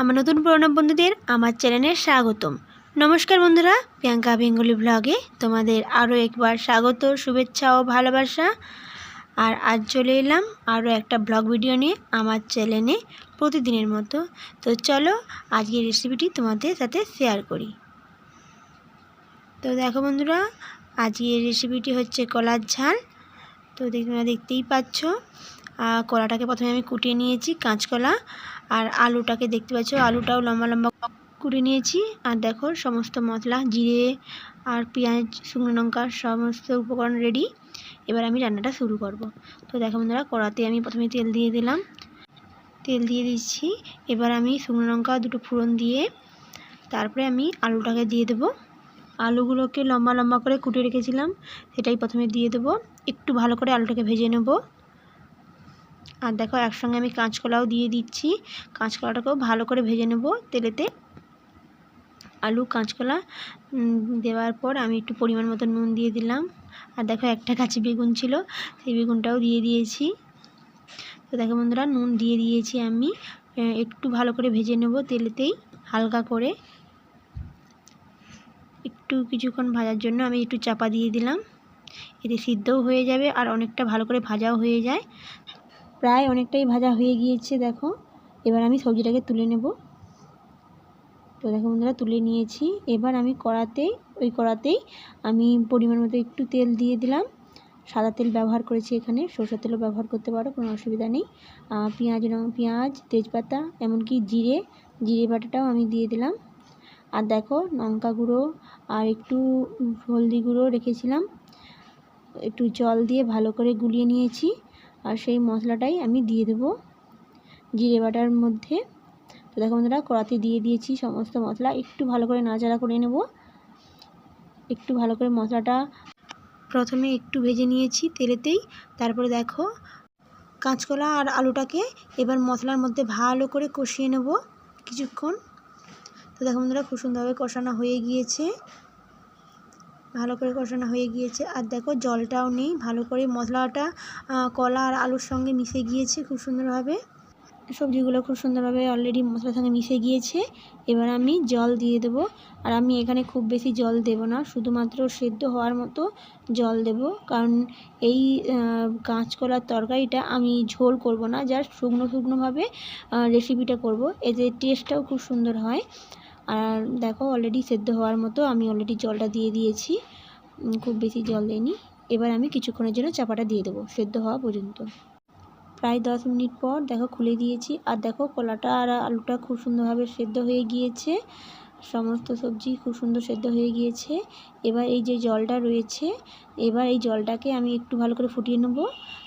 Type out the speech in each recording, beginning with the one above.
আমার নতুন পুরনো বন্ধুদের আমার চ্যানেলে স্বাগতম। নমস্কার বন্ধুরা, প্রিয়াঙ্কা বেঙ্গলি ব্লগে তোমাদের আরও একবার স্বাগত, শুভেচ্ছা ও ভালোবাসা। আর আজ চলে এলাম আরও একটা ব্লগ ভিডিও নিয়ে আমার চ্যানেলে প্রতিদিনের মতো। তো চলো আজকের রেসিপিটি তোমাদের সাথে শেয়ার করি। তো দেখো বন্ধুরা, আজকের রেসিপিটি হচ্ছে কলার ঝাল। তো তোমরা দেখতেই পাচ্ছ কলাটাকে প্রথমে আমি কুটিয়ে নিয়েছি, কাঁচকলা। আর আলুটাকে দেখতে পাচ্ছ, আলুটাও লম্বা লম্বা কুটে নিয়েছি। আর দেখো, সমস্ত মশলা, জিরে আর পেঁয়াজ, শুকনো লঙ্কা, সমস্ত উপকরণ রেডি এবার আমি রান্নাটা শুরু করব। তো দেখো বন্ধুরা, কড়াতে আমি প্রথমে তেল দিয়ে দিলাম। তেল দিয়ে দিচ্ছি। এবার আমি শুকনো লঙ্কা দুটো ফোড়ন দিয়ে তারপরে আমি আলুটাকে দিয়ে দেবো। আলুগুলোকে লম্বা লম্বা করে কুটে রেখেছিলাম, সেটাই প্রথমে দিয়ে দেবো। একটু ভালো করে আলুটাকে ভেজে নেব। আর দেখো একসঙ্গে আমি কাঁচকলাও দিয়ে দিচ্ছি। কাঁচকলাটাকেও ভালো করে ভেজে নেব তেলেতে। আলু, কাঁচকলা দেওয়ার পর আমি একটু পরিমাণ মতো নুন দিয়ে দিলাম। আর দেখো একটা কাঁচি বেগুন ছিল, সেই বেগুনটাও দিয়ে দিয়েছি। তো দেখো বন্ধুরা, নুন দিয়ে দিয়েছি আমি। একটু ভালো করে ভেজে নেব তেলেতেই, হালকা করে। একটু কিছুক্ষণ ভাজার জন্য আমি একটু চাপা দিয়ে দিলাম। এতে সিদ্ধও হয়ে যাবে আর অনেকটা ভালো করে ভাজাও হয়ে যায়। প্রায় অনেকটাই ভাজা হয়ে গিয়েছে, দেখো। এবার আমি সবজিটাকে তুলে নেব। তো দেখো বন্ধুরা, তুলে নিয়েছি। এবার আমি কড়াতেই ওই কড়াতেই আমি পরিমাণ মতো একটু তেল দিয়ে দিলাম। সাদা তেল ব্যবহার করেছি এখানে, সরষের তেলও ব্যবহার করতে পারো, কোনো অসুবিধা নেই। পেঁয়াজ রং- পেঁয়াজ, তেজপাতা, এমনকি জিরে জিরে বাটাটাও আমি দিয়ে দিলাম। আর দেখো, লঙ্কা গুঁড়ো আর একটু হলদি গুঁড়ো রেখেছিলাম। একটু জল দিয়ে ভালো করে গুলিয়ে নিয়েছি। আর সেই মশলাটাই আমি দিয়ে দেবো জিরে বাটার মধ্যে। তো দেখো বন্ধুরা, কড়াতে দিয়ে দিয়েছি সমস্ত মশলা। একটু ভালো করে নাড়াচাড়া করে নেব। একটু ভালো করে মশলাটা প্রথমে একটু ভেজে নিয়েছি তেলেতেই। তারপরে দেখো, কাঁচকলা আর আলুটাকে এবার মশলার মধ্যে ভালো করে কষিয়ে নেব কিছুক্ষণ। তো দেখো বন্ধুরা, খুব সুন্দরভাবে কষানো হয়ে গিয়েছে। ভালো করে কষানো হয়ে গিয়েছে। আর দেখো জলটাও নেই, ভালো করে মশলাটা কলা আর আলুর সঙ্গে মিশে গিয়েছে খুব সুন্দরভাবে। সবজিগুলো খুব সুন্দরভাবে অলরেডি মশলার সঙ্গে মিশে গিয়েছে। এবার আমি জল দিয়ে দেবো। আর আমি এখানে খুব বেশি জল দেব না, শুধুমাত্র সেদ্ধ হওয়ার মতো জল দেব। কারণ এই কাঁচকলার তরকারিটা আমি ঝোল করব না, জাস্ট শুকনো শুকনোভাবে রেসিপিটা করব। এতে টেস্টটাও খুব সুন্দর হয়। আর দেখো অলরেডি সেদ্ধ হওয়ার মতো আমি অলরেডি জলটা দিয়ে দিয়েছি। খুব বেশি জল দিইনি। এবার আমি কিছুক্ষণের জন্য চাপাটা দিয়ে দেবো, সেদ্ধ হওয়া পর্যন্ত। প্রায় দশ মিনিট পর দেখো খুলে দিয়েছি। আর দেখো কলাটা আর আলুটা খুব সুন্দরভাবে সেদ্ধ হয়ে গিয়েছে। সমস্ত সবজি খুব সুন্দর সেদ্ধ হয়ে গিয়েছে। এবার এই যে জলটা রয়েছে, এবার এই জলটাকে আমি একটু ভালো করে ফুটিয়ে নেব।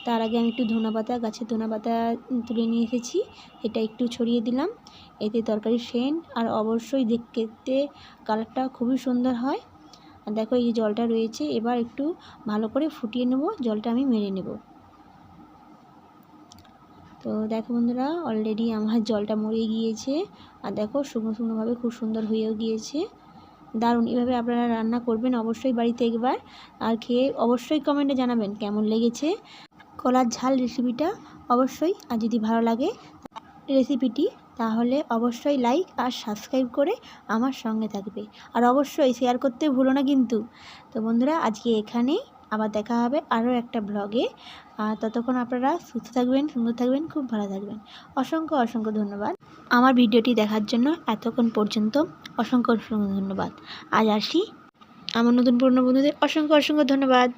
তার আগে আমি একটু ধনা পাতা গাছের ধনা পাতা তুলে নিয়ে এসেছি। এটা একটু ছড়িয়ে দিলাম। এতে তরকারির সেন্ট আর অবশ্যই দেখতে কালারটা খুবই সুন্দর হয়। আর দেখো এই জলটা রয়েছে, এবার একটু ভালো করে ফুটিয়ে নেব, জলটা আমি মেরে নেব। তো দেখো বন্ধুরা অলরেডি আমার জলটা মরে গিয়েছে। আর দেখো শুকনো শুকনোভাবে খুব সুন্দর হয়েও গিয়েছে। দারুণ, এভাবে আপনারা রান্না করবেন অবশ্যই বাড়িতে একবার। আর খেয়ে অবশ্যই কমেন্টে জানাবেন কেমন লেগেছে। কলার ঝাল রেসিপিটা অবশ্যই, আর যদি ভালো লাগে রেসিপিটি তাহলে অবশ্যই লাইক আর সাবস্ক্রাইব করে আমার সঙ্গে থাকবে। আর অবশ্যই শেয়ার করতে ভুলো না কিন্তু। তো বন্ধুরা, আজকে এখানেই আবার দেখা হবে আরও একটা ব্লগে আর ততক্ষণ আপনারা সুস্থ থাকবেন, সুন্দর থাকবেন, খুব ভালো থাকবেন। অসংখ্য অসংখ্য ধন্যবাদ। আমার ভিডিওটি দেখার জন্য এতক্ষণ পর্যন্ত অসংখ্য অসংখ্য ধন্যবাদ। আজ আসি। আমার নতুন পুরনো বন্ধুদের অসংখ্য অসংখ্য ধন্যবাদ।